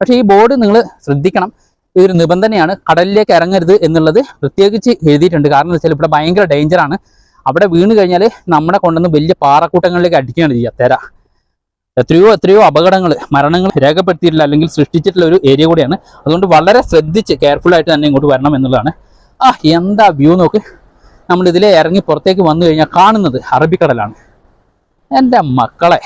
പക്ഷേ ഈ ബോർഡ് നിങ്ങൾ ശ്രദ്ധിക്കണം. ഇതൊരു നിബന്ധനയാണ്. കടലിലേക്ക് ഇറങ്ങരുത് എന്നുള്ളത് പ്രത്യേകിച്ച് എഴുതിയിട്ടുണ്ട്. കാരണം വെച്ചാൽ ഇവിടെ ഭയങ്കര ഡേഞ്ചറാണ് അവിടെ വീണ് കഴിഞ്ഞാൽ നമ്മളെ കൊണ്ടുവന്ന് വലിയ പാറക്കൂട്ടങ്ങളിലേക്ക് അടിക്കുകയാണ് ചെയ്യുക. തെര. എത്രയോ എത്രയോ അപകടങ്ങൾ മരണങ്ങൾ രേഖപ്പെടുത്തിയിട്ടില്ല അല്ലെങ്കിൽ സൃഷ്ടിച്ചിട്ടുള്ള ഒരു ഏരിയ കൂടിയാണ്. അതുകൊണ്ട് വളരെ ശ്രദ്ധിച്ച് കെയർഫുൾ ആയിട്ട് തന്നെ ഇങ്ങോട്ട് വരണം എന്നുള്ളതാണ്. ആ എന്താ വ്യൂ നോക്ക്. നമ്മൾ ഇതിലെ ഇറങ്ങി പുറത്തേക്ക് വന്നു കഴിഞ്ഞാൽ കാണുന്നത് അറബിക്കടലാണ്. എന്റെ മക്കളെ.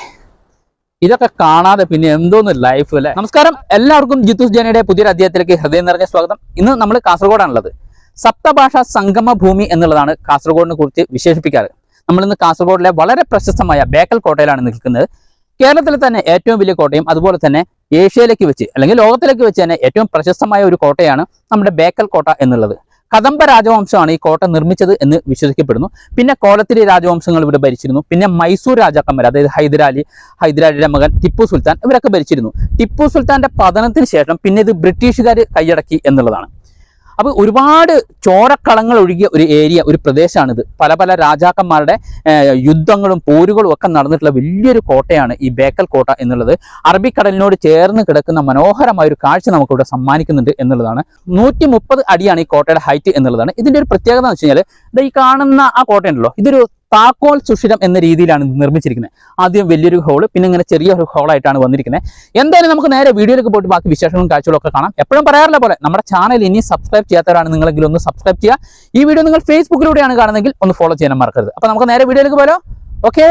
ഇതൊക്കെ കാണാതെ പിന്നെ എന്തോന്ന് ലൈഫ് അല്ലേ നമസ്കാരം. എല്ലാവർക്കും ജിത്തുസ് ജനയുടെ പുതിയൊരു അധ്യായത്തിലേക്ക് ഹൃദയം നിറഞ്ഞ സ്വാഗതം. ഇന്ന് നമ്മൾ കാസർഗോഡാണുള്ളത്. സപ്തഭാഷ സംഗമ ഭൂമി എന്നുള്ളതാണ് കാസർഗോഡിനെ കുറിച്ച് വിശേഷിപ്പിക്കാറ്. നമ്മൾ ഇന്ന് കാസർഗോഡിലെ വളരെ പ്രശസ്തമായ ബേക്കൽ കോട്ടയിലാണ് നിൽക്കുന്നത്. കേരളത്തിലെ തന്നെ ഏറ്റവും വലിയ കോട്ടയും അതുപോലെ തന്നെ ഏഷ്യയിലേക്ക് വെച്ച് അല്ലെങ്കിൽ ലോകത്തിലേക്ക് വെച്ച് തന്നെ ഏറ്റവും പ്രശസ്തമായ ഒരു കോട്ടയാണ് നമ്മുടെ ബേക്കൽ കോട്ട എന്നുള്ളത്. കദംബ രാജവംശമാണ് ഈ കോട്ട നിർമ്മിച്ചത് എന്ന് വിശ്വസിക്കപ്പെടുന്നു. പിന്നെ കോലത്തിരി രാജവംശങ്ങൾ ഇവിടെ ഭരിച്ചിരുന്നു. പിന്നെ മൈസൂർ രാജാക്കന്മാർ അതായത് ഹൈദരാലി ഹൈദരാലിയുടെ മകൻ ടിപ്പു സുൽത്താൻ ഇവരൊക്കെ ഭരിച്ചിരുന്നു. ടിപ്പു സുൽത്താന്റെ പതനത്തിന് ശേഷം പിന്നെ ഇത് ബ്രിട്ടീഷുകാർ കൈയടക്കി എന്നുള്ളതാണ്. അപ്പോൾ ഒരുപാട് ചോരക്കളങ്ങൾ ഒഴുകിയ ഒരു ഏരിയ ഒരു പ്രദേശമാണിത്. പല പല രാജാക്കന്മാരുടെ യുദ്ധങ്ങളും പോരുകളും ഒക്കെ നടന്നിട്ടുള്ള വലിയൊരു കോട്ടയാണ് ഈ ബേക്കൽ കോട്ട എന്നുള്ളത്. അറബിക്കടലിനോട് ചേർന്ന് കിടക്കുന്ന മനോഹരമായ ഒരു കാഴ്ച നമുക്കിവിടെ സമ്മാനിക്കുന്നുണ്ട് എന്നുള്ളതാണ്. നൂറ്റി മുപ്പത് അടിയാണ് ഈ കോട്ടയുടെ ഹൈറ്റ് എന്നുള്ളതാണ്. ഇതിന്റെ ഒരു പ്രത്യേകത എന്ന് വെച്ച് കഴിഞ്ഞാൽ ഈ കാണുന്ന ആ കോട്ടയുണ്ടല്ലോ ഇതൊരു താക്കോൽ സുഷിരം എന്ന രീതിയിലാണ് ഇത് നിർമ്മിച്ചിരിക്കുന്നത്. ആദ്യം വലിയൊരു ഹോൾ പിന്നെ ഇങ്ങനെ ചെറിയൊരു ഹോളായിട്ടാണ് വന്നിരിക്കുന്നത്. എന്തായാലും നമുക്ക് നേരെ വീഡിയോയിലേക്ക് പോയിട്ട് ബാക്കി വിശേഷങ്ങളും കാഴ്ചകളും ഒക്കെ കാണാം. എപ്പോഴും പറയാറില്ല പോലെ നമ്മുടെ ചാനൽ ഇനി സബ്സ്ക്രൈബ് ചെയ്യാത്തവരാണ് നിങ്ങളെങ്കിലും ഒന്ന് സബ്സ്ക്രൈബ് ചെയ്യുക. ഈ വീഡിയോ നിങ്ങൾ ഫേസ്ബുക്കിലൂടെയാണ് കാണുന്നതെങ്കിൽ ഒന്ന് ഫോളോ ചെയ്യാൻ മറക്കരുത്. അപ്പൊ നമുക്ക് നേരെ വീഡിയോയിലേക്ക് പോലോ ഓക്കേ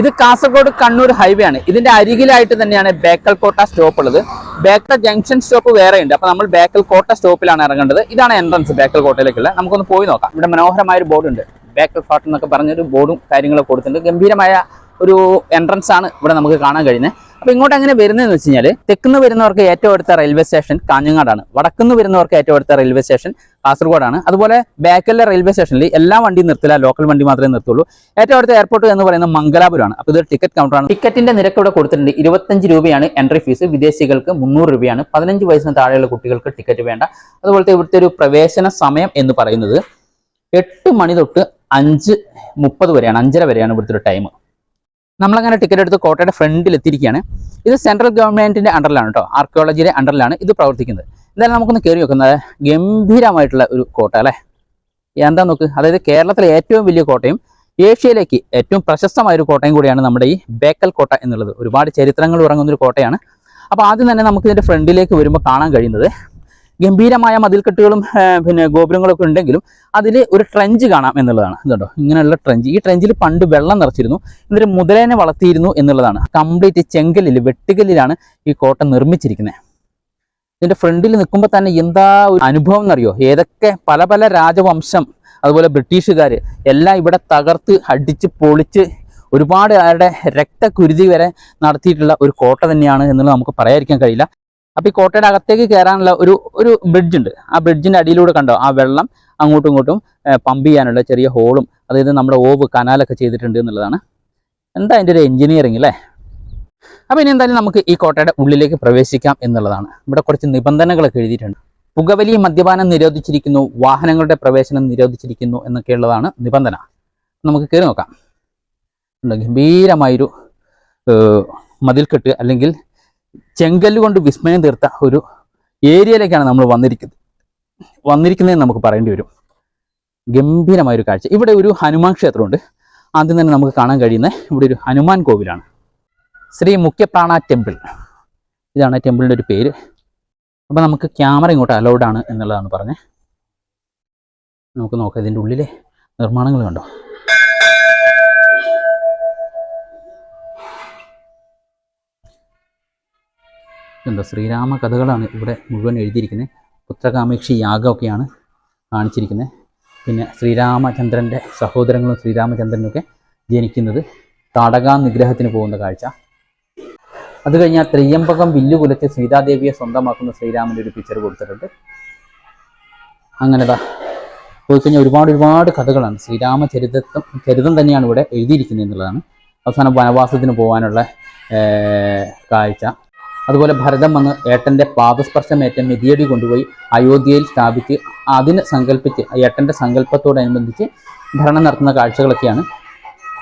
ഇത് കാസർഗോഡ് കണ്ണൂർ ഹൈവേ ആണ്. ഇതിന്റെ അരികിലായിട്ട് തന്നെയാണ് ബേക്കൽ കോട്ട സ്റ്റോപ്പ് ഉള്ളത്. ബേക്കൽ ജംഗ്ഷൻ സ്റ്റോപ്പ് വേറെ ഉണ്ട്. അപ്പൊ നമ്മൾ ബേക്കൽ കോട്ട സ്റ്റോപ്പിലാണ് ഇറങ്ങേണ്ടത്. ഇതാണ് എൻട്രൻസ് ബേക്കൽ കോട്ടയിലേക്കുള്ള നമുക്കൊന്ന് പോയി നോക്കാം. ഇവിടെ മനോഹരമായ ഒരു ബോർഡ് ഉണ്ട്. ബേക്കൽ ഫോർട്ട് എന്നൊക്കെ പറഞ്ഞൊരു ബോർഡും കാര്യങ്ങളൊക്കെ കൊടുത്തിട്ടുണ്ട്. ഗംഭീരമായ ഒരു എൻട്രൻസ് ആണ് ഇവിടെ നമുക്ക് കാണാൻ കഴിയുന്നത്. അപ്പൊ ഇങ്ങോട്ട് എങ്ങനെ വരുന്നതെന്ന് വെച്ച് കഴിഞ്ഞാൽ തെക്കുന്ന് വരുന്നവർക്ക് ഏറ്റവും അടുത്ത റെയിൽവേ സ്റ്റേഷൻ കാഞ്ഞങ്ങാടാണ്. വടക്കുന്ന് വരുന്നവർക്ക് ഏറ്റവും അടുത്ത റെയിൽവേ സ്റ്റേഷൻ കാസർഗോഡാണ്. അതുപോലെ ബാക്കിലെ റെയിൽവേ സ്റ്റേഷനിൽ എല്ലാ വണ്ടിയും നിർത്തില്ല ലോക്കൽ വണ്ടി മാത്രമേ നിർത്തുള്ളൂ. ഏറ്റവും അടുത്ത എയർപോർട്ട് എന്ന് പറയുന്നത് മംഗലാപുരമാണ്. അപ്പോൾ ഇതൊരു ടിക്കറ്റ് കൗണ്ടറാണ് ടിക്കറ്റിന്റെ നിരക്ക് ഇവിടെ കൊടുത്തിട്ടുണ്ട്. ഇരുപത്തഞ്ച് രൂപയാണ് എൻട്രി ഫീസ് വിദേശികൾക്ക് മുന്നൂറ് രൂപയാണ്. പതിനഞ്ച് വയസ്സിന് താഴെയുള്ള കുട്ടികൾക്ക് ടിക്കറ്റ് വേണ്ട. അതുപോലത്തെ ഇവിടുത്തെ ഒരു പ്രവേശന സമയം എന്ന് പറയുന്നത് എട്ട് മണി തൊട്ട് അഞ്ച് മുപ്പത് വരെയാണ് അഞ്ചര വരെയാണ് ഇവിടുത്തെ ടൈം നമ്മളങ്ങനെ ടിക്കറ്റ് എടുത്ത് കോട്ടയുടെ ഫ്രണ്ടിൽ എത്തിയിരിക്കുകയാണ്. ഇത് സെൻട്രൽ ഗവൺമെന്റിന്റെ അണ്ടറിലാണ് കേട്ടോ. ആർക്കിയോളജിയുടെ അണ്ടറിലാണ് ഇത് പ്രവർത്തിക്കുന്നത്. എന്തായാലും നമുക്കൊന്ന് കയറി വെക്കുന്നത് ഗംഭീരമായിട്ടുള്ള ഒരു കോട്ട അല്ലേ? എന്താ നോക്ക്? അതായത് കേരളത്തിലെ ഏറ്റവും വലിയ കോട്ടയും ഏഷ്യയിലേക്ക് ഏറ്റവും പ്രശസ്തമായ ഒരു കോട്ടയും കൂടിയാണ് നമ്മുടെ ഈ ബേക്കൽ കോട്ട എന്നുള്ളത്. ഒരുപാട് ചരിത്രങ്ങൾ ഉറങ്ങുന്ന ഒരു കോട്ടയാണ്. അപ്പോൾ ആദ്യം തന്നെ നമുക്ക് ഇതിന്റെ ഫ്രണ്ടിലേക്ക് വരുമ്പോൾ കാണാൻ കഴിയുന്നത് ഗംഭീരമായ മതിൽക്കെട്ടുകളും പിന്നെ ഗോപുരങ്ങളൊക്കെ ഉണ്ടെങ്കിലും അതിൽ ഒരു ട്രെഞ്ച് കാണാം എന്നുള്ളതാണ്. ഇതുണ്ടോ? ഇങ്ങനെയുള്ള ട്രെഞ്ച് ഈ ട്രെഞ്ചിൽ പണ്ട് വെള്ളം നിറച്ചിരുന്നു. എന്നിട്ട് മുതലേനെ വളർത്തിയിരുന്നു എന്നുള്ളതാണ്. കംപ്ലീറ്റ് ചെങ്കല്ലിൽ വെട്ടുകല്ലിലാണ് ഈ കോട്ട നിർമ്മിച്ചിരിക്കുന്നത് ഇതിന്റെ ഫ്രണ്ടിൽ നിൽക്കുമ്പോൾ തന്നെ എന്താ ഒരു അനുഭവം എന്നറിയോ? ഏതൊക്കെ പല പല രാജവംശം അതുപോലെ ബ്രിട്ടീഷുകാർ എല്ലാം ഇവിടെ തകർത്ത് അടിച്ച് പൊളിച്ച് ഒരുപാട് ആരുടെ രക്തകുരുതി വരെ നടത്തിയിട്ടുള്ള ഒരു കോട്ട തന്നെയാണ് എന്നുള്ളത് നമുക്ക് പറയാതിരിക്കാൻ കഴിയില്ല. അപ്പൊ ഈ കോട്ടയുടെ അകത്തേക്ക് കയറാനുള്ള ഒരു ഒരു ബ്രിഡ്ജ് ഉണ്ട്. ആ ബ്രിഡ്ജിന്റെ അടിയിലൂടെ കണ്ടോ? ആ വെള്ളം അങ്ങോട്ടും ഇങ്ങോട്ടും പമ്പ് ചെയ്യാനുള്ള ചെറിയ ഹോളും അതായത് നമ്മുടെ ഓവ് കനാലൊക്കെ ചെയ്തിട്ടുണ്ട് എന്നുള്ളതാണ്. എന്താ അതിന്റെ ഒരു എഞ്ചിനീയറിംഗ് അല്ലേ അപ്പോൾ ഇനി എന്തായാലും നമുക്ക് ഈ കോട്ടയുടെ ഉള്ളിലേക്ക് പ്രവേശിക്കാം എന്നുള്ളതാണ്. ഇവിടെ കുറച്ച് നിബന്ധനകളൊക്കെ എഴുതിയിട്ടുണ്ട്. പുകവലി മദ്യപാനം നിരോധിച്ചിരിക്കുന്നു വാഹനങ്ങളുടെ പ്രവേശനം നിരോധിച്ചിരിക്കുന്നു എന്നൊക്കെയുള്ളതാണ് നിബന്ധന. നമുക്ക് കയറി നോക്കാം. ഗംഭീരമായൊരു മതിൽ മതിൽക്കെട്ട് അല്ലെങ്കിൽ ചെങ്കല്ല് കൊണ്ട് വിസ്മയം തീർത്ത ഒരു ഏരിയയിലേക്കാണ് നമ്മൾ വന്നിരിക്കുന്നത്. വന്നിരിക്കുന്നതെന്ന് നമുക്ക് പറയേണ്ടി വരും. ഗംഭീരമായൊരു കാഴ്ച. ഇവിടെ ഒരു ഹനുമാൻ ക്ഷേത്രമുണ്ട്. ആദ്യം തന്നെ നമുക്ക് കാണാൻ കഴിയുന്ന ഇവിടെ ഒരു ഹനുമാൻ കോവിലാണ്. ശ്രീ മുഖ്യപ്രാണ ടെമ്പിൾ. ഇതാണ് ടെമ്പിളിന്റെ ഒരു പേര്. അപ്പോൾ നമുക്ക് ക്യാമറ ഇങ്ങോട്ട് അലൗഡ് ആണ് എന്നുള്ളതാണ് പറഞ്ഞത്. നമുക്ക് നോക്കാം ഇതിന്റെ ഉള്ളിലെ നിർമ്മാണങ്ങൾ കണ്ടോ? ഇതുണ്ടോ ശ്രീരാമ കഥകളാണ് ഇവിടെ മുഴുവൻ എഴുതിയിരിക്കുന്നത്. പുത്രകാമേക്ഷി യാഗമൊക്കെയാണ് കാണിച്ചിരിക്കുന്നത്. പിന്നെ ശ്രീരാമചന്ദ്രന്റെ സഹോദരങ്ങളും ശ്രീരാമചന്ദ്രനൊക്കെ ജനിക്കുന്നത് തടകാ നിഗ്രഹത്തിന് പോകുന്ന കാഴ്ച. അത് കഴിഞ്ഞാൽ ത്രിയമ്പകം വില്ലുകുലച്ച് സീതാദേവിയെ സ്വന്തമാക്കുന്ന ശ്രീരാമന്റെ ഒരു പിക്ചർ കൊടുത്തിട്ടുണ്ട്. അങ്ങനെതാ പോയി കഴിഞ്ഞാൽ ഒരുപാട് ഒരുപാട് കഥകളാണ്. ശ്രീരാമചരിതത്വം ചരിതം തന്നെയാണ് ഇവിടെ എഴുതിയിരിക്കുന്നത് എന്നുള്ളതാണ്. അവസാനം വനവാസത്തിന് പോകാനുള്ള കാഴ്ച. അതുപോലെ ഭരതം വന്ന് ഏട്ടന്റെ പാദസ്പർശമേറ്റ മെതിയടി കൊണ്ടുപോയി അയോധ്യയിൽ സ്ഥാപിച്ച് അതിന് സങ്കല്പിച്ച് ഏട്ടന്റെ സങ്കല്പത്തോടനുബന്ധിച്ച് ഭരണം നടത്തുന്ന കാഴ്ചകളൊക്കെയാണ്.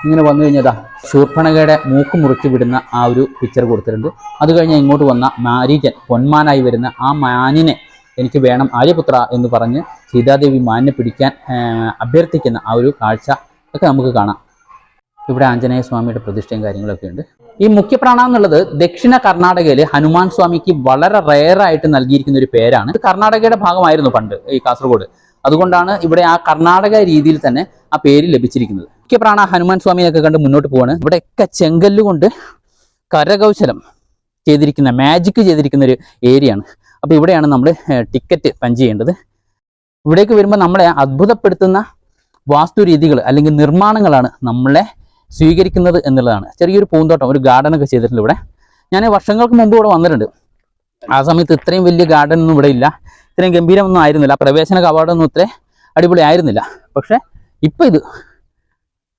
ഇങ്ങനെ വന്നു കഴിഞ്ഞതാ ശൂർപ്പണകയുടെ മൂക്ക് മുറിച്ച് വിടുന്ന ആ ഒരു പിക്ചർ കൊടുത്തിട്ടുണ്ട്. അത് കഴിഞ്ഞ് ഇങ്ങോട്ട് വന്ന മാരീജൻ പൊന്മാനായി വരുന്ന ആ മാനിനെ എനിക്ക് വേണം ആര്യപുത്ര എന്ന് പറഞ്ഞ് സീതാദേവി മാനിനെ പിടിക്കാൻ അഭ്യർത്ഥിക്കുന്ന ആ ഒരു കാഴ്ച ഒക്കെ നമുക്ക് കാണാം. ഇവിടെ ആഞ്ജനേയ സ്വാമിയുടെ പ്രതിഷ്ഠയും കാര്യങ്ങളൊക്കെ ഉണ്ട്. ഈ മുഖ്യപ്രാണ എന്നുള്ളത് ദക്ഷിണ കർണാടകയിൽ ഹനുമാൻ സ്വാമിക്ക് വളരെ റെയർ ആയിട്ട് നൽകിയിരിക്കുന്ന ഒരു പേരാണ്. ഇത് കർണാടകയുടെ ഭാഗമായിരുന്നു പണ്ട് ഈ കാസർഗോഡ്. അതുകൊണ്ടാണ് ഇവിടെ ആ കർണാടക രീതിയിൽ തന്നെ ആ പേര് ലഭിച്ചിരിക്കുന്നത്. മുഖ്യപ്രാണ ഹനുമാൻ സ്വാമിയൊക്കെ കണ്ട് മുന്നോട്ട് പോവാണ്. ഇവിടെയൊക്കെ ചെങ്കല്ലുകൊണ്ട് കരകൗശലം ചെയ്തിരിക്കുന്ന മാജിക് ചെയ്തിരിക്കുന്ന ഒരു ഏരിയയാണ് അപ്പോൾ ഇവിടെയാണ് നമ്മൾ ടിക്കറ്റ് പഞ്ച് ചെയ്യേണ്ടത്. ഇവിടേക്ക് വരുമ്പോൾ നമ്മളെ അത്ഭുതപ്പെടുത്തുന്ന വാസ്തുരീതികൾ അല്ലെങ്കിൽ നിർമ്മാണങ്ങളാണ് നമ്മളെ സ്വീകരിക്കുന്നത് എന്നുള്ളതാണ്. ചെറിയൊരു പൂന്തോട്ടം ഒരു ഗാർഡൻ ഒക്കെ ചെയ്തിട്ടുണ്ട് ഇവിടെ. ഞാൻ വർഷങ്ങൾക്ക് മുമ്പ് ഇവിടെ വന്നിട്ടുണ്ട്. ആ സമയത്ത് ഇത്രയും വലിയ ഗാർഡൻ ഒന്നും ഇവിടെ ഇല്ല. ഇത്രയും ഗംഭീരമൊന്നും ആയിരുന്നില്ല. പ്രവേശന കവാടമൊന്നും ഇത്ര അടിപൊളി ആയിരുന്നില്ല. പക്ഷേ ഇപ്പം ഇത്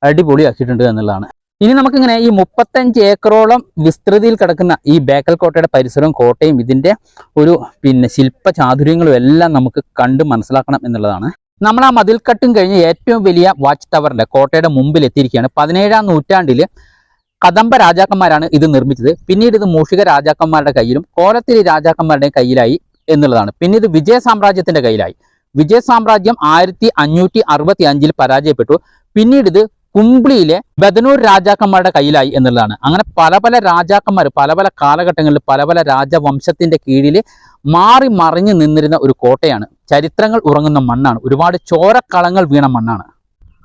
അടിപൊളിയാക്കിയിട്ടുണ്ട് എന്നുള്ളതാണ്. ഇനി നമുക്കിങ്ങനെ ഈ മുപ്പത്തഞ്ച് ഏക്കറോളം വിസ്തൃതിയിൽ കിടക്കുന്ന ഈ ബേക്കൽ കോട്ടയുടെ പരിസരവും കോട്ടയും ഇതിന്റെ ഒരു പിന്നെ ശില്പ ചാതുര്യങ്ങളും എല്ലാം നമുക്ക് കണ്ട് മനസ്സിലാക്കണം എന്നുള്ളതാണ്. നമ്മൾ ആ മതിൽക്കെട്ടും കഴിഞ്ഞ് ഏറ്റവും വലിയ വാച്ച് ടവറിന്റെ കോട്ടയുടെ മുമ്പിൽ എത്തിയിരിക്കുകയാണ്. പതിനേഴാം നൂറ്റാണ്ടിൽ കദംബ രാജാക്കന്മാരാണ് ഇത് നിർമ്മിച്ചത്. പിന്നീട് ഇത് മൂഷിക രാജാക്കന്മാരുടെ കയ്യിലും കോലത്തിരി രാജാക്കന്മാരുടെ കയ്യിലായി എന്നുള്ളതാണ്. പിന്നെ ഇത് വിജയ സാമ്രാജ്യത്തിന്റെ കയ്യിലായി. വിജയ സാമ്രാജ്യം ആയിരത്തി അഞ്ഞൂറ്റി അറുപത്തി അഞ്ചിൽ പരാജയപ്പെട്ടു. പിന്നീട് ഇത് കുംബ്ലിയിലെ ബദനൂർ രാജാക്കന്മാരുടെ കയ്യിലായി എന്നുള്ളതാണ്. അങ്ങനെ പല പല രാജാക്കന്മാർ പല പല കാലഘട്ടങ്ങളിൽ പല പല രാജവംശത്തിന്റെ കീഴിൽ മാറി മറിഞ്ഞു നിന്നിരുന്ന ഒരു കോട്ടയാണ്. ചരിത്രങ്ങൾ ഉറങ്ങുന്ന മണ്ണാണ്. ഒരുപാട് ചോരക്കളങ്ങൾ വീണ മണ്ണാണ്.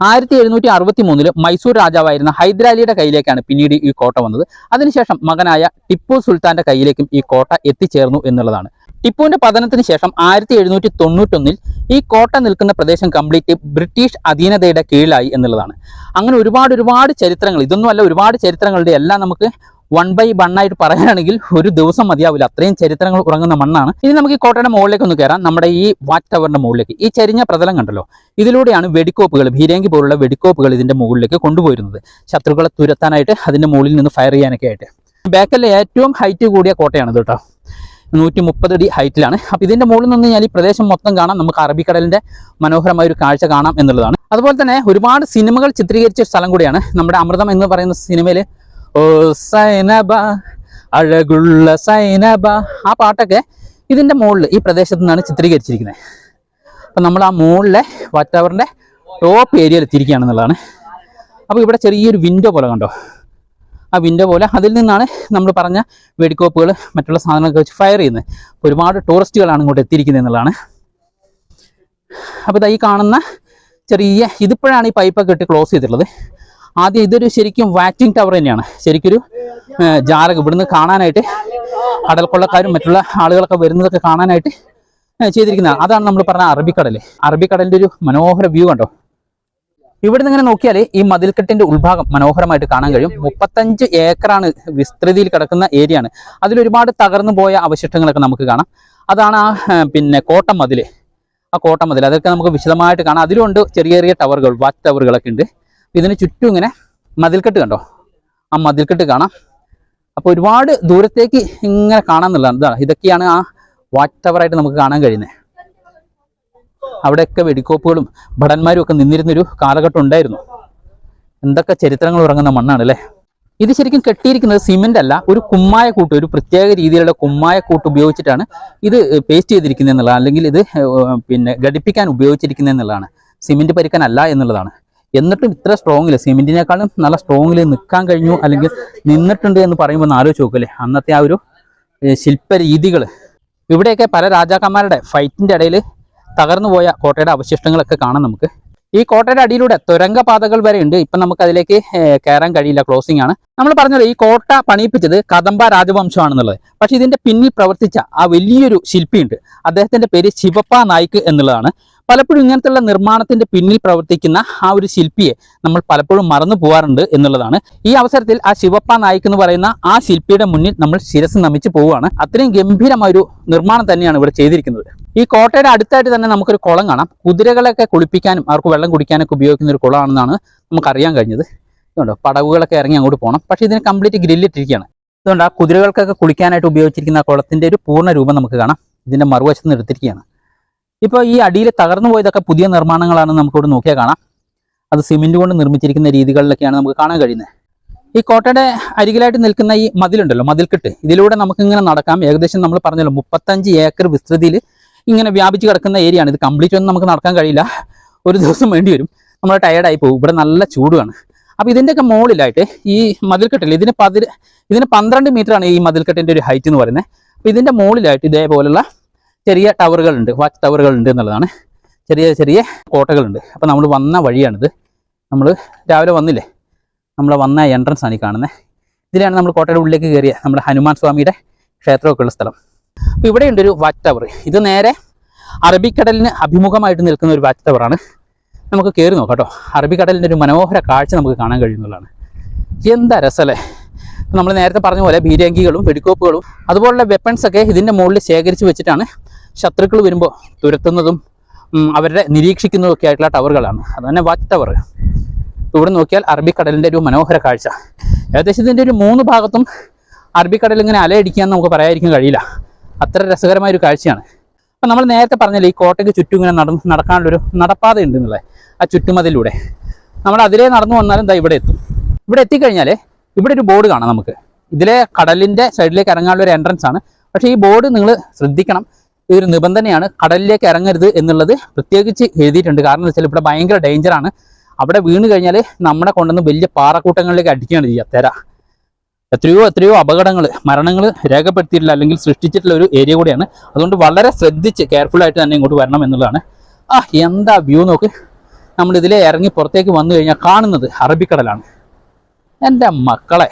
ആയിരത്തി എഴുന്നൂറ്റി അറുപത്തി മൂന്നിൽ മൈസൂർ രാജാവായിരുന്ന ഹൈദരാലിയുടെ കയ്യിലേക്കാണ് പിന്നീട് ഈ കോട്ട വന്നത്. അതിനുശേഷം മകനായ ടിപ്പു സുൽത്താന്റെ കയ്യിലേക്കും ഈ കോട്ട എത്തിച്ചേർന്നു എന്നുള്ളതാണ്. ടിപ്പുവിന്റെ പതനത്തിന് ശേഷം ആയിരത്തി എഴുന്നൂറ്റി തൊണ്ണൂറ്റൊന്നിൽ ഈ കോട്ട നിൽക്കുന്ന പ്രദേശം കംപ്ലീറ്റ് ബ്രിട്ടീഷ് അധീനതയുടെ കീഴിലായി എന്നുള്ളതാണ്. അങ്ങനെ ഒരുപാട് ഒരുപാട് ചരിത്രങ്ങൾ ഇതൊന്നുമല്ല ഒരുപാട് ചരിത്രങ്ങളുടെ എല്ലാം നമുക്ക് വൺ ബൈ വൺ ആയിട്ട് പറയുകയാണെങ്കിൽ ഒരു ദിവസം മതിയാവില്ല. അത്രയും ചരിത്രങ്ങൾ ഉറങ്ങുന്ന മണ്ണാണ്. ഇനി നമുക്ക് ഈ കോട്ടയുടെ മുകളിലേക്ക് ഒന്ന് കയറാം. നമ്മുടെ ഈ വാച്ച് ടവറിന്റെ മുകളിലേക്ക്. ഈ ചരിഞ്ഞ പ്രതലം കണ്ടല്ലോ? ഇതിലൂടെയാണ് വെടിക്കോപ്പുകൾ ഭീരങ്കി പോലുള്ള വെടിക്കോപ്പുകൾ ഇതിന്റെ മുകളിലേക്ക് കൊണ്ടുപോയിരുന്നത്. ശത്രുക്കളെ തുരത്താനായിട്ട് അതിന്റെ മുകളിൽ നിന്ന് ഫയർ ചെയ്യാനൊക്കെ ആയിട്ട്. ബാക്കലിലെ ഏറ്റവും ഹൈറ്റ് കൂടിയ കോട്ടയാണ് ഇത് കേട്ടോ. നൂറ്റി മുപ്പത് അടി ഹൈറ്റിലാണ്. അപ്പൊ ഇതിന്റെ മുകളിൽ നിന്ന് കഴിഞ്ഞാൽ ഈ പ്രദേശം മൊത്തം കാണാം. നമുക്ക് അറബിക്കടലിന്റെ മനോഹരമായ ഒരു കാഴ്ച കാണാം എന്നുള്ളതാണ്. അതുപോലെ തന്നെ ഒരുപാട് സിനിമകൾ ചിത്രീകരിച്ച സ്ഥലം കൂടിയാണ് നമ്മുടെ അമൃതം എന്ന് പറയുന്ന സിനിമയിൽ ഓ സൈനബ അഴകുള്ള സൈനബ ആ പാട്ടൊക്കെ ഇതിന്റെ മുകളിൽ ഈ പ്രദേശത്ത് നിന്നാണ് ചിത്രീകരിച്ചിരിക്കുന്നത്. അപ്പൊ നമ്മൾ ആ മുകളിലെ ടവറിന്റെ ടോപ്പ് ഏരിയയിൽ എത്തിയിരിക്കുകയാണെന്നുള്ളതാണ് അപ്പൊ ഇവിടെ ചെറിയൊരു വിൻഡോ പോലെ കണ്ടോ? ആ വിൻഡോ പോലെ അതിൽ നിന്നാണ് നമ്മൾ പറഞ്ഞ വെടിക്കോപ്പുകൾ മറ്റുള്ള സാധനങ്ങളൊക്കെ വെച്ച് ഫയർ ചെയ്യുന്നത്. ഒരുപാട് ടൂറിസ്റ്റുകളാണ് ഇങ്ങോട്ട് എത്തിയിരിക്കുന്നത് എന്നുള്ളതാണ്. അപ്പോൾ ഇതാ ഈ കാണുന്ന ചെറിയ ഇതിപ്പോഴാണ് ഈ പൈപ്പൊക്കെ ഇട്ട് ക്ലോസ് ചെയ്തിട്ടുള്ളത്. ആദ്യം ഇതൊരു ശരിക്കും വാറ്റിംഗ് ടവർ തന്നെയാണ്. ശരിക്കൊരു ജാലകം. ഇവിടുന്ന് കാണാനായിട്ട് കടൽ കൊള്ളക്കാരും മറ്റുള്ള ആളുകളൊക്കെ വരുന്നതൊക്കെ കാണാനായിട്ട് ചെയ്തിരിക്കുന്നതാണ് അതാണ് നമ്മൾ പറഞ്ഞ അറബിക്കടൽ അറബിക്കടലിന്റെ ഒരു മനോഹര വ്യൂ കണ്ടോ? ഇവിടുന്ന് ഇങ്ങനെ നോക്കിയാൽ ഈ മതിൽക്കെട്ടിന്റെ ഉൾഭാഗം മനോഹരമായിട്ട് കാണാൻ കഴിയും. മുപ്പത്തഞ്ച് ഏക്കറാണ് വിസ്തൃതിയിൽ കിടക്കുന്ന ഏരിയ ആണ്. അതിൽ ഒരുപാട് തകർന്നു പോയ അവശിഷ്ടങ്ങളൊക്കെ നമുക്ക് കാണാം. അതാണ് ആ പിന്നെ കോട്ടം മതിൽ ആ കോട്ടം മതിൽ അതൊക്കെ നമുക്ക് വിശദമായിട്ട് കാണാം. അതിലുണ്ട് ചെറിയ ചെറിയ ടവറുകൾ വാച്ച് ടവറുകളൊക്കെ ഉണ്ട്. ഇതിന് ചുറ്റും ഇങ്ങനെ മതിൽക്കെട്ട് കണ്ടോ? ആ മതിൽക്കെട്ട് കാണാം. അപ്പോൾ ഒരുപാട് ദൂരത്തേക്ക് ഇങ്ങനെ കാണാമെന്നുള്ളതാണ് ഇതാണ് ഇതൊക്കെയാണ് ആ വാച്ച് ടവറായിട്ട് നമുക്ക് കാണാൻ കഴിയുന്നത്. അവിടെയൊക്കെ വെടിക്കോപ്പുകളും ഭടന്മാരും ഒക്കെ നിന്നിരുന്നൊരു കാലഘട്ടം ഉണ്ടായിരുന്നു. എന്തൊക്കെ ചരിത്രങ്ങൾ ഉറങ്ങുന്ന മണ്ണാണ് അല്ലേ? ഇത് ശരിക്കും കെട്ടിയിരിക്കുന്നത് സിമെന്റ് അല്ല ഒരു കുമ്മായ കൂട്ട് ഒരു പ്രത്യേക രീതിയിലുള്ള കുമ്മായ കൂട്ട് ഉപയോഗിച്ചിട്ടാണ് ഇത് പേസ്റ്റ് ചെയ്തിരിക്കുന്നത് എന്നുള്ളത് അല്ലെങ്കിൽ ഇത് പിന്നെ ഘടിപ്പിക്കാൻ ഉപയോഗിച്ചിരിക്കുന്നത് എന്നുള്ളതാണ്. സിമെന്റ് പരിക്കാനല്ല എന്നുള്ളതാണ്. എന്നിട്ടും ഇത്ര സ്ട്രോങ്ങിൽ സിമെന്റിനേക്കാളും നല്ല സ്ട്രോങ്ങിൽ നിൽക്കാൻ കഴിഞ്ഞു അല്ലെങ്കിൽ നിന്നിട്ടുണ്ട് എന്ന് പറയുമ്പോൾ ഒന്ന് ആലോചിച്ച് നോക്കല്ലേ അന്നത്തെ ആ ഒരു ശില്പരീതികൾ ഇവിടെയൊക്കെ പല രാജാക്കന്മാരുടെ ഫൈറ്റിന്റെ ഇടയിൽ തകർന്നു പോയ കോട്ടയുടെ അവശിഷ്ടങ്ങളൊക്കെ കാണാം നമുക്ക്. ഈ കോട്ടയുടെ അടിയിലൂടെ തുരങ്കപാതകൾ വരെ ഉണ്ട്. ഇപ്പം നമുക്ക് അതിലേക്ക് കയറാൻ കഴിയില്ല. ക്ലോസിംഗ് ആണ്. നമ്മൾ പറഞ്ഞത് ഈ കോട്ട പണിയിപ്പിച്ചത് കദംബ രാജവംശമാണെന്നുള്ളത്. പക്ഷെ ഇതിന്റെ പിന്നിൽ പ്രവർത്തിച്ച ആ വലിയൊരു ശില്പിയുണ്ട്. അദ്ദേഹത്തിന്റെ പേര് ശിവപ്പ നായിക്ക് എന്നുള്ളതാണ്. പലപ്പോഴും ഇങ്ങനത്തെയുള്ള നിർമ്മാണത്തിന്റെ പിന്നിൽ പ്രവർത്തിക്കുന്ന ആ ഒരു ശില്പിയെ നമ്മൾ പലപ്പോഴും മറന്നു പോകാറുണ്ട് എന്നുള്ളതാണ്. ഈ അവസരത്തിൽ ആ ശിവപ്പ നായിക് എന്ന് പറയുന്ന ആ ശില്പിയുടെ മുന്നിൽ നമ്മൾ ശിരസ് നമിച്ച് പോവുകയാണ്. അത്രയും ഗംഭീരമായ ഒരു നിർമ്മാണം തന്നെയാണ് ഇവിടെ ചെയ്തിരിക്കുന്നത്. ഈ കോട്ടയുടെ അടുത്തായിട്ട് തന്നെ നമുക്കൊരു കുളം കാണാം. കുതിരകളൊക്കെ കുളിപ്പിക്കാനും അവർക്ക് വെള്ളം കുടിക്കാനൊക്കെ ഉപയോഗിക്കുന്ന ഒരു കുളമാണെന്നാണ് നമുക്ക് അറിയാൻ കഴിഞ്ഞത്. ഇതുണ്ടോ? പടവുകളൊക്കെ ഇറങ്ങി അങ്ങോട്ട് പോകണം പക്ഷേ ഇതിന് കംപ്ലീറ്റ് ഗ്രില്ലിട്ടിരിക്കുകയാണ്. അതുകൊണ്ട് ആ കുതിരകൾക്കൊക്കെ കുളിക്കാനായിട്ട് ഉപയോഗിച്ചിരിക്കുന്ന ആ കുളത്തിന്റെ ഒരു പൂർണ രൂപം നമുക്ക് കാണാം. ഇതിന്റെ മറുവശത്ത് നിന്ന് എടുത്തിരിക്കുകയാണ്. ഇപ്പോൾ ഈ അടിയിൽ തകർന്നു പോയതൊക്കെ പുതിയ നിർമ്മാണങ്ങളാണ് നമുക്കിവിടെ നോക്കിയാൽ കാണാം. അത് സിമെന്റ് കൊണ്ട് നിർമ്മിച്ചിരിക്കുന്ന രീതികളിലൊക്കെയാണ് നമുക്ക് കാണാൻ കഴിയുന്നത്. ഈ കോട്ടയുടെ അരികിലായിട്ട് നിൽക്കുന്ന ഈ മതിലുണ്ടല്ലോ മതിൽക്കെട്ട്. ഇതിലൂടെ നമുക്ക് ഇങ്ങനെ നടക്കാം. ഏകദേശം നമ്മൾ പറഞ്ഞല്ലോ മുപ്പത്തഞ്ച് ഏക്കർ വിസ്തൃതിയിൽ ഇങ്ങനെ വ്യാപിച്ച് കിടക്കുന്ന ഏരിയ ആണ് ഇത് കംപ്ലീറ്റ് ഒന്നും നമുക്ക് നടക്കാൻ കഴിയില്ല. ഒരു ദിവസം വേണ്ടി വരും. നമ്മൾ ടയർഡായി പോകും. ഇവിടെ നല്ല ചൂടുമാണ് അപ്പോൾ ഇതിന്റെയൊക്കെ മുകളിലായിട്ട് ഈ മതിൽക്കെട്ടില്ല ഇതിന് പതിര് ഇതിന് പന്ത്രണ്ട് ആണ് ഈ മതിൽക്കെട്ടിന്റെ ഒരു ഹൈറ്റ് എന്ന് പറയുന്നത്. അപ്പോൾ ഇതിന്റെ മുകളിലായിട്ട് ഇതേപോലുള്ള ചെറിയ ടവറുകളുണ്ട് വാച്ച് ടവറുകളുണ്ട് എന്നുള്ളതാണ്. ചെറിയ ചെറിയ കോട്ടകളുണ്ട്. അപ്പോൾ നമ്മൾ വന്ന വഴിയാണിത്. നമ്മൾ രാവിലെ വന്നില്ലേ? നമ്മൾ വന്ന എൻട്രൻസ് ആണ് ഈ കാണുന്നത് ഇതിലാണ് നമ്മൾ കോട്ടയുടെ ഉള്ളിലേക്ക് കയറിയ നമ്മുടെ ഹനുമാൻ സ്വാമിയുടെ ക്ഷേത്രമൊക്കെ ഉള്ള സ്ഥലം. അപ്പോൾ ഇവിടെയുണ്ട് ഒരു വാച്ച് ടവർ ഇത് നേരെ അറബിക്കടലിന് അഭിമുഖമായിട്ട് നിൽക്കുന്ന ഒരു വാച്ച് ടവറാണ്. നമുക്ക് കയറി നോക്കാം കേട്ടോ. അറബിക്കടലിന്റെ ഒരു മനോഹര കാഴ്ച നമുക്ക് കാണാൻ കഴിയുന്നതാണ്. എന്താ രസമല്ലേ നമ്മൾ നേരത്തെ പറഞ്ഞ പോലെ ബീരങ്കികളും വെടിക്കോപ്പുകളും അതുപോലുള്ള വെപ്പൺസ് ഒക്കെ ഇതിന്റെ മുകളിൽ ശേഖരിച്ച് വെച്ചിട്ടാണ് ശത്രുക്കൾ വരുമ്പോൾ തുരത്തുന്നതും അവരെ അവരുടെ നിരീക്ഷിക്കുന്നതും ഒക്കെ ആയിട്ടുള്ള ടവറുകളാണ്. അത് തന്നെ വാച്ച് ടവർ ഇവിടെ നോക്കിയാൽ അറബിക്കടലിന്റെ ഒരു മനോഹര കാഴ്ച. ഏകദേശം ഇതിന്റെ ഒരു മൂന്ന് ഭാഗത്തും അറബിക്കടൽ ഇങ്ങനെ അലയടിക്കുക എന്ന് നമുക്ക് പറയാതിരിക്കാൻ കഴിയില്ല. അത്ര രസകരമായ ഒരു കാഴ്ചയാണ്. അപ്പം നമ്മൾ നേരത്തെ പറഞ്ഞില്ല ഈ കോട്ടയ്ക്ക് ചുറ്റും ഇങ്ങനെ നടന്ന് നടക്കാനുള്ളൊരു നടപ്പാത ഉണ്ട് എന്നുള്ളത് ആ ചുറ്റുമതിലൂടെ. നമ്മൾ അതിലേ നടന്നു വന്നാലും ദാ ഇവിടെ എത്തും. ഇവിടെ എത്തിക്കഴിഞ്ഞാൽ ഇവിടെ ഒരു ബോർഡ് കാണാം നമുക്ക്. ഇതിലെ കടലിന്റെ സൈഡിലേക്ക് ഇറങ്ങാനുള്ള ഒരു എൻട്രൻസ് ആണ്. പക്ഷേ ഈ ബോർഡ് നിങ്ങൾ ശ്രദ്ധിക്കണം. ഒരു നിബന്ധനയാണ് കടലിലേക്ക് ഇറങ്ങരുത് എന്നുള്ളത് പ്രത്യേകിച്ച് എഴുതിയിട്ടുണ്ട്. കാരണം വെച്ചാൽ ഇവിടെ ഭയങ്കര ഡേഞ്ചറാണ് അവിടെ വീണ് കഴിഞ്ഞാൽ നമ്മളെ കൊണ്ടുവന്ന് വലിയ പാറക്കൂട്ടങ്ങളിലേക്ക് അടിക്കുകയാണ് ചെയ്യുക. തെര. എത്രയോ എത്രയോ അപകടങ്ങൾ മരണങ്ങൾ രേഖപ്പെടുത്തിയിട്ടില്ല അല്ലെങ്കിൽ സൃഷ്ടിച്ചിട്ടുള്ള ഒരു ഏരിയ കൂടിയാണ്. അതുകൊണ്ട് വളരെ ശ്രദ്ധിച്ച് കെയർഫുൾ ആയിട്ട് തന്നെ ഇങ്ങോട്ട് വരണം എന്നുള്ളതാണ്. ആ എന്താ വ്യൂ നോക്ക്. നമ്മൾ ഇതിലെ ഇറങ്ങി പുറത്തേക്ക് വന്നു കഴിഞ്ഞാൽ കാണുന്നത് അറബിക്കടലാണ്. എന്റെ മക്കളെ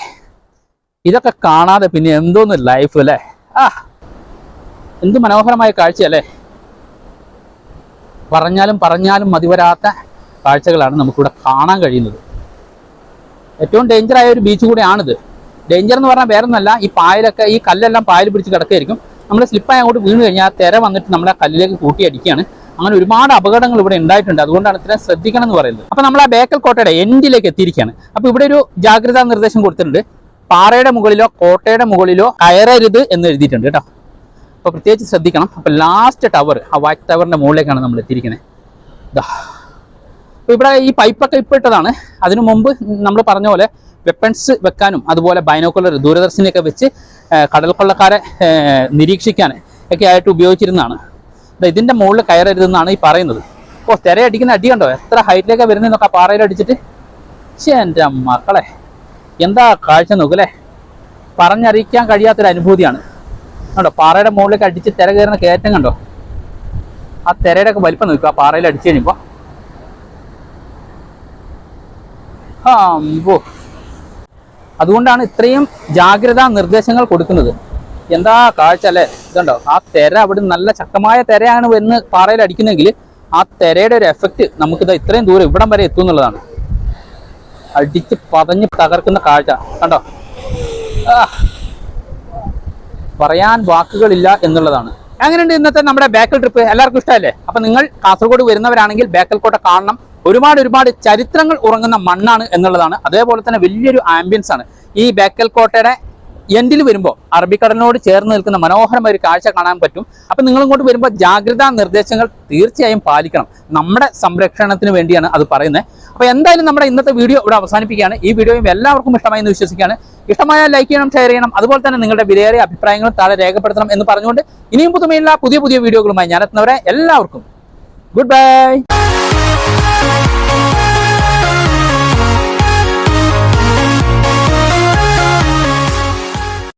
ഇതൊക്കെ കാണാതെ പിന്നെ എന്തോന്ന് ലൈഫ് അല്ലേ? ആ എന്ത് മനോഹരമായ കാഴ്ചയല്ലേ പറഞ്ഞാലും പറഞ്ഞാലും മതിവരാത്ത കാഴ്ചകളാണ് നമുക്കിവിടെ കാണാൻ കഴിയുന്നത്. ഏറ്റവും ഡേഞ്ചറായ ഒരു ബീച്ച് കൂടെയാണിത്. ഡേഞ്ചർ എന്ന് പറഞ്ഞാൽ വേറെ ഒന്നല്ല ഈ പായലൊക്കെ ഈ കല്ലെല്ലാം പായൽ പിടിച്ച് കിടക്കുകയായിരിക്കും നമ്മൾ സ്ലിപ്പായി അങ്ങോട്ട് വീണ് കഴിഞ്ഞാൽ തിര വന്നിട്ട് നമ്മളെ കല്ലിലേക്ക് കൂട്ടിയടിക്കുകയാണ് അങ്ങനെ ഒരുപാട് അപകടങ്ങൾ ഇവിടെ ഉണ്ടായിട്ടുണ്ട്. അതുകൊണ്ടാണ് ഇത്രയും ശ്രദ്ധിക്കണം എന്ന് പറയുന്നത്. അപ്പൊ നമ്മൾ ആ ബേക്കൽ കോട്ടയുടെ എൻഡിലേക്ക് എത്തിയിരിക്കുകയാണ്. അപ്പൊ ഇവിടെ ഒരു ജാഗ്രതാ നിർദ്ദേശം കൊടുത്തിട്ടുണ്ട്. പാറയുടെ മുകളിലോ കോട്ടയുടെ മുകളിലോ കയറരുത് എന്ന് എഴുതിയിട്ടുണ്ട് കേട്ടോ. അപ്പൊ പ്രത്യേകിച്ച് ശ്രദ്ധിക്കണം. അപ്പൊ ലാസ്റ്റ് ടവർ ആ വാച്ച് ടവറിന്റെ മുകളിലേക്കാണ് നമ്മൾ എത്തിയിരിക്കുന്നത് ഇതാ അപ്പോൾ ഇവിടെ ഈ പൈപ്പൊക്കെ ഇപ്പോൾ ഇട്ടതാണ്. അതിനു മുമ്പ് നമ്മൾ പറഞ്ഞ പോലെ വെപ്പൺസ് വെക്കാനും അതുപോലെ ബൈനോക്കുലർ ദൂരദർശിനിയൊക്കെ വെച്ച് കടൽക്കൊള്ളക്കാരെ കടൽ നിരീക്ഷിക്കാൻ ഒക്കെ ആയിട്ട് ഉപയോഗിച്ചിരുന്നതാണ്. ഇതിന്റെ മുകളിൽ കയറരുതെന്നാണ് ഈ പറയുന്നത്. ഓ തിരയടിക്കുന്ന അടി കണ്ടോ എത്ര ഹൈറ്റിലേക്ക് വരുന്നതെന്നൊക്കെ ആ പാറയിൽ അടിച്ചിട്ട്? ശേ എന്റെ മക്കളെ എന്താ കാഴ്ച നോക്കല്ലേ? പറഞ്ഞറിയിക്കാൻ കഴിയാത്തൊരു അനുഭൂതിയാണ്. കണ്ടോ പാറയുടെ മുകളിലേക്ക് അടിച്ച് തിര കയറുന്ന കയറ്റം കണ്ടോ? ആ തിരയുടെ ഒക്കെ വലിപ്പം നോക്കുക ആ പാറയിൽ അടിച്ചു കഴിഞ്ഞപ്പോൾ ആ അതുകൊണ്ടാണ് ഇത്രയും ജാഗ്രതാ നിർദ്ദേശങ്ങൾ കൊടുക്കുന്നത്. എന്താ കാഴ്ച അല്ലേ? ഇതുണ്ടോ? ആ തെര അവിടെ നല്ല ശക്തമായ തെരയാണ് എന്ന് പാറയിൽ അടിക്കുന്നെങ്കിൽ ആ തെരയുടെ ഒരു എഫക്റ്റ് നമുക്കിത് ഇത്രയും ദൂരം ഇവിടം വരെ എത്തും എന്നുള്ളതാണ്. അടിച്ച് പതഞ്ഞ് തകർക്കുന്ന കാഴ്ച. കണ്ടോ? പറയാൻ വാക്കുകളില്ല എന്നുള്ളതാണ്. അങ്ങനെയുണ്ട് ഇന്നത്തെ നമ്മുടെ ബേക്കൽ ട്രിപ്പ്? എല്ലാവർക്കും ഇഷ്ടമല്ലേ? അപ്പൊ നിങ്ങൾ കാസർഗോഡ് വരുന്നവരാണെങ്കിൽ ബേക്കൽ കോട്ട കാണണം. ഒരുപാട് ഒരുപാട് ചരിത്രങ്ങൾ ഉറങ്ങുന്ന മണ്ണാണ് എന്നുള്ളതാണ്. അതേപോലെ തന്നെ വലിയൊരു ആംബിയൻസ് ആണ്. ഈ ബേക്കൽ കോട്ടയുടെ എൻഡിൽ വരുമ്പോൾ അറബിക്കടലിനോട് ചേർന്ന് നിൽക്കുന്ന മനോഹരമായ ഒരു കാഴ്ച കാണാൻ പറ്റും. അപ്പം നിങ്ങൾ ഇങ്ങോട്ട് വരുമ്പോൾ ജാഗ്രതാ നിർദ്ദേശങ്ങൾ തീർച്ചയായും പാലിക്കണം. നമ്മുടെ സംരക്ഷണത്തിന് വേണ്ടിയാണ് അത് പറയുന്നത്. അപ്പോൾ എന്തായാലും നമ്മുടെ ഇന്നത്തെ വീഡിയോ ഇവിടെ അവസാനിപ്പിക്കുകയാണ്. ഈ വീഡിയോയും എല്ലാവർക്കും ഇഷ്ടമായി എന്ന് വിശ്വസിക്കുകയാണ്. ഇഷ്ടമായാൽ ലൈക്ക് ചെയ്യണം ഷെയർ ചെയ്യണം. അതുപോലെ തന്നെ നിങ്ങളുടെ വിലയേറിയ അഭിപ്രായങ്ങൾ താഴെ രേഖപ്പെടുത്തണം എന്ന് പറഞ്ഞുകൊണ്ട് ഇനിയും പുതുമയുള്ള പുതിയ പുതിയ വീഡിയോകളുമായി ഞാനെത്തുന്നവരെ എല്ലാവർക്കും ഗുഡ് ബൈ.